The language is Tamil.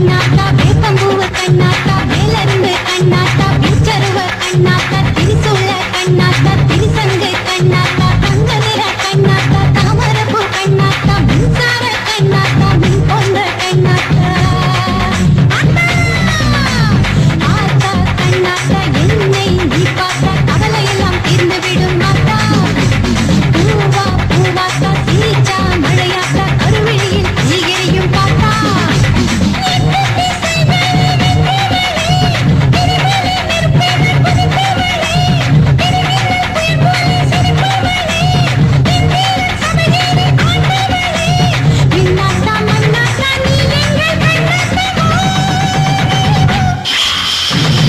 கண்ணாத்தா வேப்பம்பூவ கண்ணாத்தா வேலருந்த